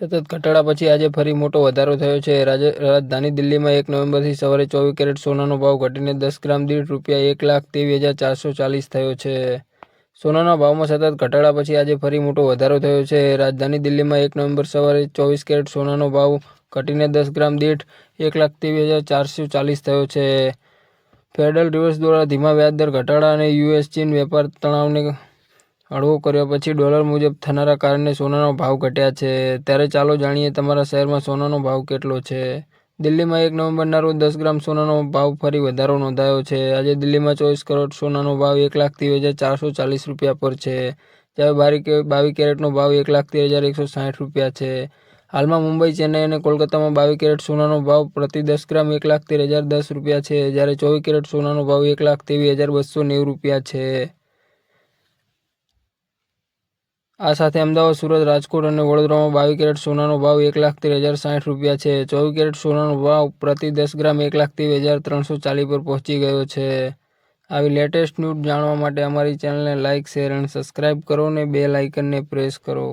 સતત ઘટાડા પછી આજે ફરી મોટો વધારો થયો છે. રાજે- રાજધાની દિલ્હીમાં એક નવેમ્બરથી સવારે ચોવીસ કેરેટ સોનાનો ભાવ ઘટીને દસ ગ્રામ દીઠ રૂપિયા એક લાખ ત્રેવીસ હજાર ચારસો ચાલીસ થયો છે. સોનાના ભાવમાં સતત ઘટાડા પછી આજે ફરી મોટો વધારો થયો છે. રાજધાની દિલ્હીમાં એક નવેમ્બર સવારે ચોવીસ કેરેટ સોનાનો ભાવ ઘટીને દસ ગ્રામ દીઠ એક લાખ ત્રેવીસ હજાર ચારસો ચાલીસ થયો છે. ફેડરલ રિવર્સ દ્વારા ધીમા વ્યાજદર ઘટાડા અને યુએસ ચીન વેપાર તણાવને હળવો કર્યા. પછી ડોલર મુજબ થનારા કારણે સોનાનો ભાવ ઘટ્યા છે. ત્યારે ચાલો જાણીએ તમારા શહેરમાં સોનાનો ભાવ કેટલો છે. દિલ્હીમાં એક નવેમ્બરના રોજ દસ ગ્રામ સોનાનો ભાવ ફરી વધારો નોંધાયો છે. આજે દિલ્હીમાં ચોવીસ કરોડ સોનાનો ભાવ એક લાખ ત્રીસ હજાર ચારસો ચાલીસ રૂપિયા પર છે. જ્યારે બારી બાવીસ કેરેટનો ભાવ એક લાખ તેર હજાર એકસો સાઠ રૂપિયા છે. હાલમાં મુંબઈ, ચેન્નઈ અને કોલકાતામાં બાવીસ કેરેટ સોનાનો ભાવ પ્રતિ દસ ગ્રામ એક લાખ તેર હજાર દસ રૂપિયા છે. જ્યારે ચોવીસ કેરેટ સોનાનો ભાવ એક લાખ ત્રેવીસ હજાર બસો નેવું રૂપિયા છે. આ સાથે અમદાવાદ, સુરત, રાજકોટ અને વડોદરામાં બાવીસ કેરેટ સોનાનો ભાવ એક લાખ તેર હજાર સાઠ રૂપિયા છે. ચોવીસ કેરેટ સોનાનો ભાવ પ્રતિ દસ ગ્રામ એક લાખ ત્રેવીસ હજાર ત્રણસો ચાલીસ પર પહોંચી ગયો છે. આવી લેટેસ્ટ ન્યૂઝ જાણવા માટે અમારી ચેનલને લાઇક શેર અને સબસ્ક્રાઇબ કરો અને બે લાઇકનને પ્રેસ કરો.